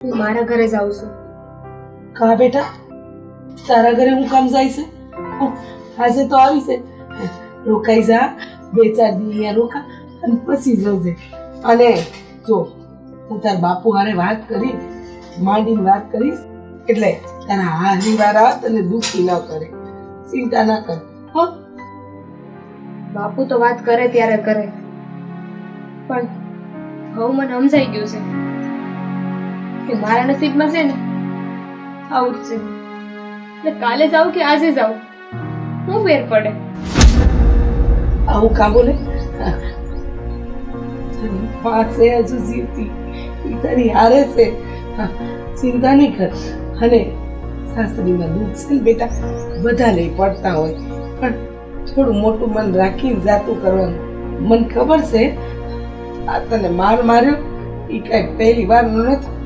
હું મારા ઘરે જાઉં છું. કા બેટા? તારા ઘરે હું કામ જાય છે? આજે તો આવી છે. રોકાઈ જા બે ચાર દી અહીંયા રોકા અને પછી જજે. અને જો હું તાર બાપુ હારે વાત કરીશ માંડીને વાત કરીશ એટલે તારા હારી વાળા તને દુઃખી ન કરે. ચિંતા ના કર. હો? બાપુ તો વાત કરે ત્યારે કરે. પણ હવે મને સમજાઈ ગયું છે. કે મારા નસીબમાં છે ને, આવું જ છે. એટલે કાલે જાઉં કે આજે જાઉં? હું ફેર પડે. આવું કા બોલે? પાસે હજુ જીવતી. તારી હારે છે. ચિંતા નહીં કર. અને સાસરીમાં દુઃખ છે ને બેટા, બધા લઈ પડતા હોય. પણ થોડું મોટું મન રાખીને જાતું કરવાનું. મને ખબર છે, આ તને માર માર્યો એ કાંઈ પહેલી વાર નથી